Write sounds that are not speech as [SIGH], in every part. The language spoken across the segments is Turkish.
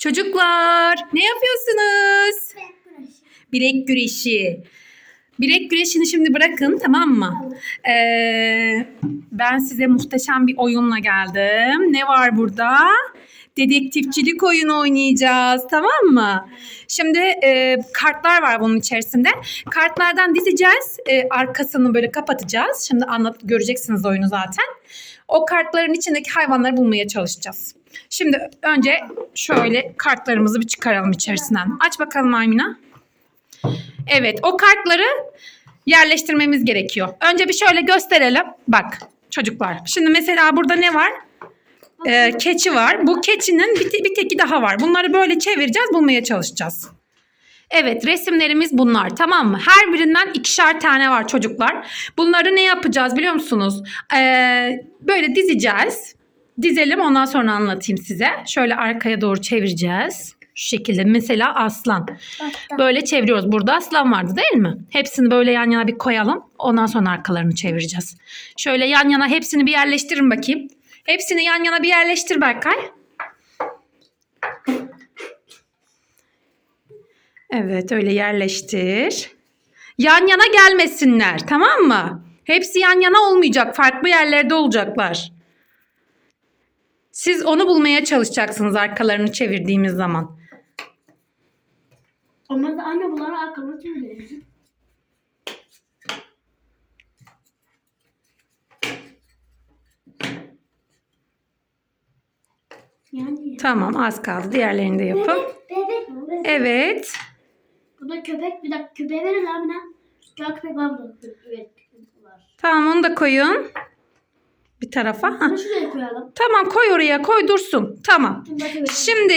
Çocuklar ne yapıyorsunuz? Bilek güreşi. Bilek güreşini şimdi bırakın tamam mı? Ee, ben size muhteşem bir oyunla geldim. Ne var burada? Dedektifçilik oyunu oynayacağız tamam mı? Şimdi e, kartlar var bunun içerisinde. Kartlardan dizeceğiz. E, arkasını böyle kapatacağız. Şimdi anlat göreceksiniz oyunu zaten. O kartların içindeki hayvanları bulmaya çalışacağız. Şimdi önce şöyle kartlarımızı bir çıkaralım içerisinden. Aç bakalım Aymina. Evet o kartları yerleştirmemiz gerekiyor. Önce bir şöyle gösterelim. Bak çocuklar. Şimdi mesela burada ne var? Ee, keçi var. Bu keçinin bir, te- bir teki daha var. Bunları böyle çevireceğiz, bulmaya çalışacağız. Evet resimlerimiz bunlar tamam mı? Her birinden ikişer tane var çocuklar. Bunları ne yapacağız biliyor musunuz? Ee, böyle dizeceğiz. Dizelim ondan sonra anlatayım size. Şöyle arkaya doğru çevireceğiz. Şu şekilde mesela aslan. Böyle çeviriyoruz. Burada aslan vardı değil mi? Hepsini böyle yan yana bir koyalım. Ondan sonra arkalarını çevireceğiz. Şöyle yan yana hepsini bir yerleştirin bakayım. Hepsini yan yana bir yerleştir Berkay. Evet öyle yerleştir. Yan yana gelmesinler tamam mı? Hepsi yan yana olmayacak. Farklı yerlerde olacaklar. Siz onu bulmaya çalışacaksınız arkalarını çevirdiğimiz zaman. Ama da anne bunları arkamda çeviriyor. Yani. Tamam az kaldı. Diğerlerini de yapın. Bebek mi? Bebek. Evet. Bu da köpek. Bir dakika köpeğe verin abi köpek var burada. Evet. Tamam onu da koyun. Bir tarafa. Hah. Bunu şuraya koyalım. Tamam koy oraya koy dursun. Tamam. Şimdi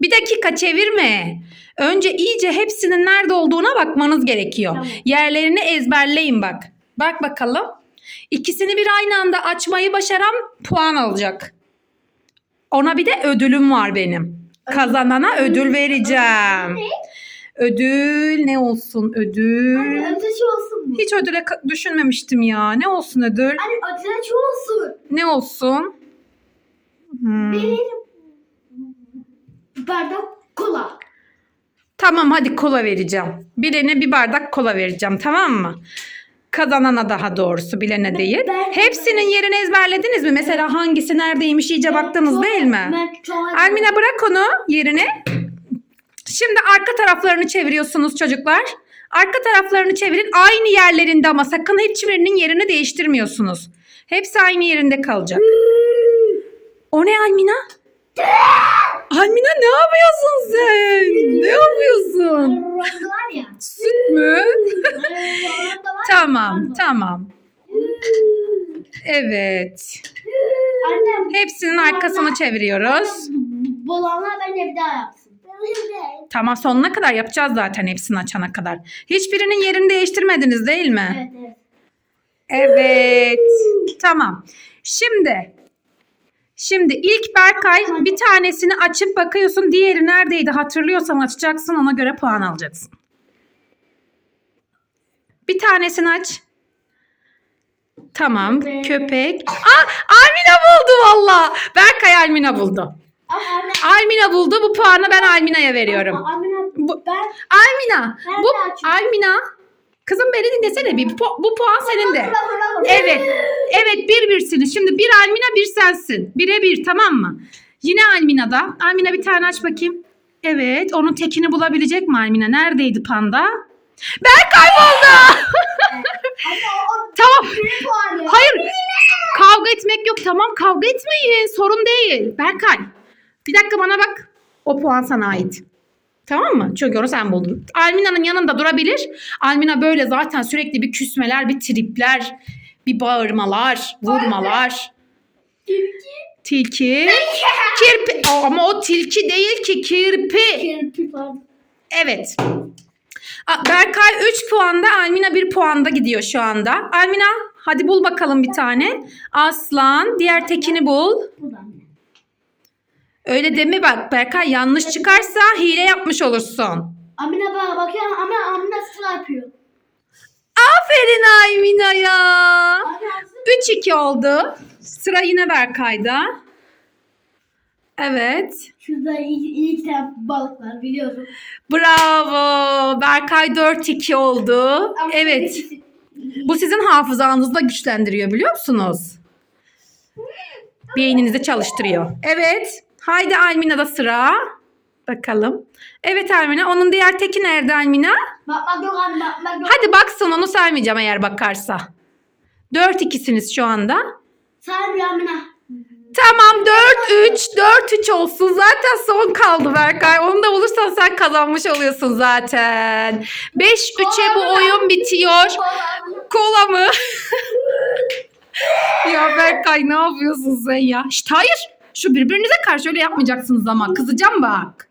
bir dakika çevirme. Önce iyice hepsinin nerede olduğuna bakmanız gerekiyor. Tamam. Yerlerini ezberleyin bak. Bak bakalım. İkisini bir aynı anda açmayı başaran puan alacak. Ona bir de ödülüm var benim. Kazanana ödül vereceğim. Ödül ne olsun ödül? Anne ötesi olsun? Hiç ödüle düşünmemiştim ya. Ne olsun ödül? Anne ötesi olsun. Ne olsun? Hmm. Bir bardak kola. Tamam hadi kola vereceğim. Birine bir bardak kola vereceğim tamam mı? Kazanana daha doğrusu bilene değil. ben- Hepsinin yerini ezberlediniz mi? Mesela hangisi neredeymiş iyice baktınız Çok- değil mi? Ben çok Almina bırak onu yerine. Şimdi arka taraflarını çeviriyorsunuz çocuklar. Arka taraflarını çevirin. Aynı yerlerinde ama sakın hiçbirinin yerini değiştirmiyorsunuz. Hepsi aynı yerinde kalacak. O ne Almina? Almina ne yapıyorsun sen? Ne yapıyorsun? Süt mü? Tamam, tamam. Evet. Annem Hepsinin arkasını çeviriyoruz. Bolanlar bence bir daha yapsın. Tamam sonuna kadar yapacağız zaten hepsini açana kadar. Hiçbirinin yerini değiştirmediniz değil mi? Evet evet. Tamam. Şimdi Şimdi ilk Berkay bir tanesini açıp bakıyorsun. Diğeri neredeydi hatırlıyorsan açacaksın ona göre puan alacaksın. Bir tanesini aç. Tamam. Köpek. Köpek. Aa, Almina buldu valla. Berkay Almina buldu. Almina buldu. Bu puanı ben Almina'ya veriyorum. Bu- ben Almina. Ben Bu. Almina. Kızım beni dinlesene bir. Bu, bu puan senin de. Evet. Evet. Bir birsiniz. Şimdi bir Almina bir sensin. Bire bir tamam mı? Yine Almina'da. Almina bir tane aç bakayım. Evet. Onun tekini bulabilecek mi Almina? Neredeydi panda? Anne [LAUGHS] o tamam. Hayır. Kavga etmek yok. Tamam kavga etmeyin. Sorun değil. Berkay. Bir dakika bana bak. O puan sana ait. Tamam mı? Çünkü onu sen buldun. Almina'nın yanında durabilir. Almina böyle zaten sürekli bir küsmeler, bir tripler, bir bağırmalar, vurmalar. Tilki. Kirpi. O- Ama o tilki değil ki kirpi. Kirpi falan. Evet. Berkay 3 puanda, Almina 1 puanda gidiyor şu anda. Almina hadi bul bakalım bir tane. Aslan, diğer tekini bul. Bu da anne. Öyle deme bak Berkay yanlış çıkarsa hile yapmış olursun. Amine bana bakıyor ama Amine sıra yapıyor. Aferin Almina ya. Anne aslında 3-2 oldu. Sıra yine Berkay'da. Evet. Şurada iyi, iyi iki tane balık var biliyorum. Bravo. Berkay 4-2 oldu. Ama Evet. Bu sizin hafızanızı da güçlendiriyor biliyor musunuz? Beyninizi çalıştırıyor. Evet. Haydi Almina'da sıra. Bakalım. Evet Almina. Onun diğer teki nerede Almina? Yok. Hadi baksın onu saymayacağım eğer bakarsa. 4-2'siniz şu anda. Saymıyor Amina. Tamam 4-3. 4-3 olsun. Zaten son kaldı Berkay. Onu da bulursan sen kazanmış oluyorsun zaten. 5-3'e bu oyun bitiyor. Kola mı? [LAUGHS] ya Berkay ne yapıyorsun sen ya? Şşt, hayır. Şu birbirinize karşı öyle yapmayacaksınız ama. Kızacağım bak.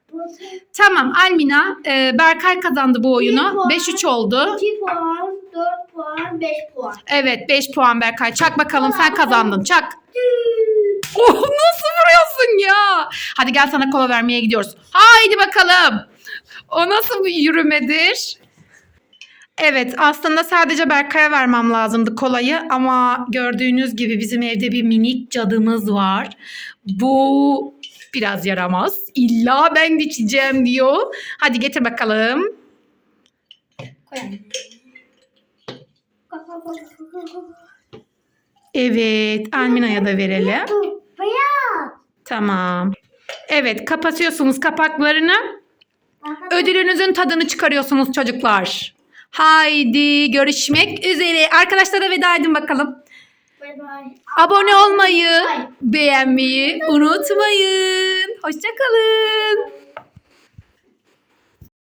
Tamam Almina. e, Berkay kazandı bu oyunu. Bir puan. 5-3 oldu. 2 puan, 4 puan, 5 puan. Evet 5 puan Berkay. Çak bakalım sen kazandın. Çak. Oh nasıl vuruyorsun ya? Hadi gel sana kola vermeye gidiyoruz. Haydi bakalım. O nasıl bir yürümedir? Evet aslında sadece Berkay'a vermem lazımdı kolayı ama gördüğünüz gibi bizim evde bir minik cadımız var. Bu biraz yaramaz. İlla ben içeceğim diyor. Hadi getir bakalım. Evet Almina'ya da verelim. Tamam. Evet kapatıyorsunuz kapaklarını. Ödülünüzün tadını çıkarıyorsunuz çocuklar. Haydi görüşmek üzere. Arkadaşlara veda edin bakalım. Bay bay. Abone olmayı, Ay. beğenmeyi unutmayın. Hoşçakalın.